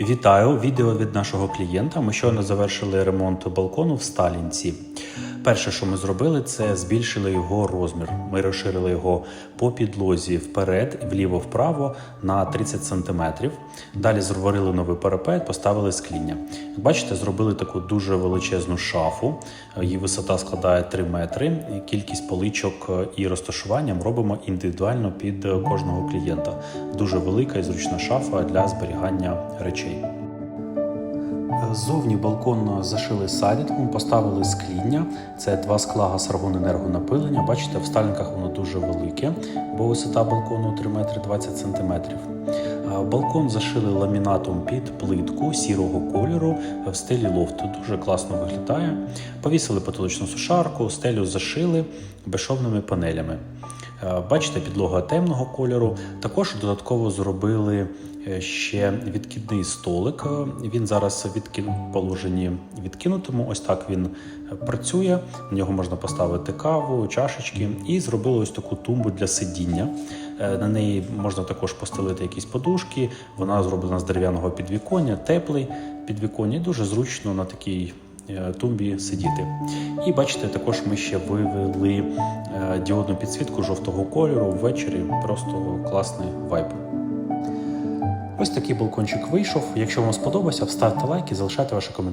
Вітаю! Відео від нашого клієнта. Ми щойно завершили ремонт балкону в Сталінці. Перше, що ми зробили, це збільшили його розмір. Ми розширили його по підлозі вперед, вліво-вправо на 30 см. Далі зробили новий парапет, поставили скління. Як бачите, зробили таку дуже величезну шафу. Її висота складає 3 метри. Кількість поличок і розташуванням робимо індивідуально під кожного клієнта. Дуже велика і зручна шафа для зберігання речей. Ззовні балкон зашили сайдингом, поставили скління. Це два скла газ-аргон енергонапилення. Бачите, в сталінках воно дуже велике, бо висота балкону 3 метри 20 сантиметрів. Балкон зашили ламінатом під плитку сірого кольору в стилі лофту. Дуже класно виглядає. Повісили потолочну сушарку, стелю зашили безшовними панелями. Е, Бачите, підлога темного кольору. Також додатково зробили е, ще відкидний столик. Е, Він зараз в положенні відкинутому. Ось так він працює. На нього можна поставити каву, чашечки, і зробили ось таку тумбу для сидіння. На неї можна також постелити якісь подушки. Вона зроблена з дерев'яного підвіконня, теплий підвіконня. І Дуже зручно на такій тумбі сидіти. І бачите, також ми ще вивели е, діодну підсвітку жовтого кольору ввечері. Просто класний вайб. Ось такий балкончик вийшов. Якщо вам сподобався, ставте лайк і залишайте ваші коментарі.